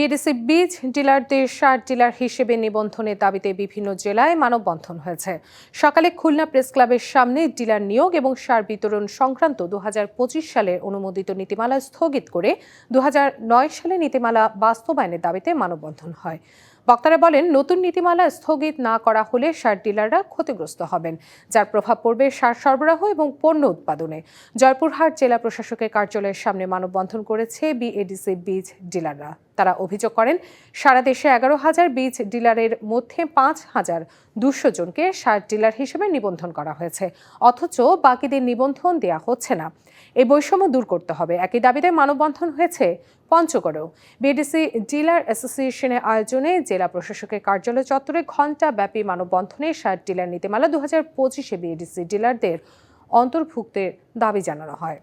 BADC বীজ ডিলারদের সার dealer হিসেবে নিবন্ধনের দাবিতে বিভিন্ন জেলায় মানববন্ধন হয়েছে। সকালে খুলনা প্রেস ক্লাবের সামনে ডিলার নিয়োগ এবং সার বিতরণ সংক্রান্ত দু হাজার পঁচিশ সালের অনুমোদিত নীতিমালা স্থগিত করে দু হাজার নয় সালে নীতিমালা বাস্তবায়নের দাবিতে মানববন্ধন হয়। বক্তারা বলেন, নতুন নীতিমালা স্থগিত না করা হলে সার ডিলাররা ক্ষতিগ্রস্ত হবেন, যার প্রভাব পড়বে সার সরবরাহ এবং পণ্য উৎপাদনে। জয়পুরহাট জেলা প্রশাসকের কার্যালয়ের সামনে মানববন্ধন করেছে বিএডিসি বীজ ডিলাররা। তারা অভিযোগ করেন, সারা দেশে এগারো হাজার বীজ ডিলারের মধ্যে পাঁচ হাজার দুশো জনকে সার ডিলার হিসেবে নিবন্ধন করা হয়েছে, অথচ বাকিদের নিবন্ধন দেয়া হচ্ছে না। এই বৈষম্য দূর করতে হবে। একই দাবিতে মানববন্ধন হয়েছে পঞ্চগড়েও। বিডিসি ডিলার অ্যাসোসিয়েশনের আয়োজনে জেলা জেলা প্রশাসকের কার্যালয় চত্বরে ঘণ্টাব্যাপী মানববন্ধনে ষাট ডিলার নীতিমালা দু হাজার পঁচিশে বিএডিসি ডিলারদের অন্তর্ভুক্তের দাবি জানানো হয়।